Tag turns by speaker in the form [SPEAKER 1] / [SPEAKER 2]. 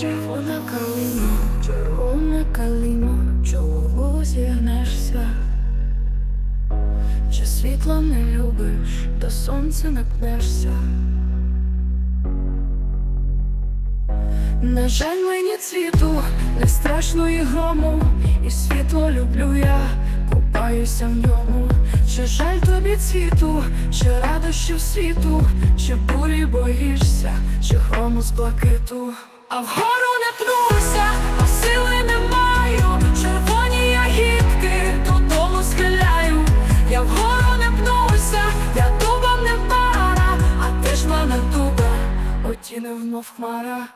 [SPEAKER 1] Червона калина, червона калина, чого зігнешся? Чи світла не любиш, до сонця не пнешся? На жаль, мені цвіту, не страшно і грому, і світло люблю я, купаюся в ньому. Чи жаль тобі цвіту, чи радощів світу, чи бурі боїшся, чи грому з блакиту, а вгору не пнуся, а сили не маю, червоні ягідки додому схиляю, я вгору не пнуся, я дубом не пара, а ти ж мене дуба, не вмов хмара.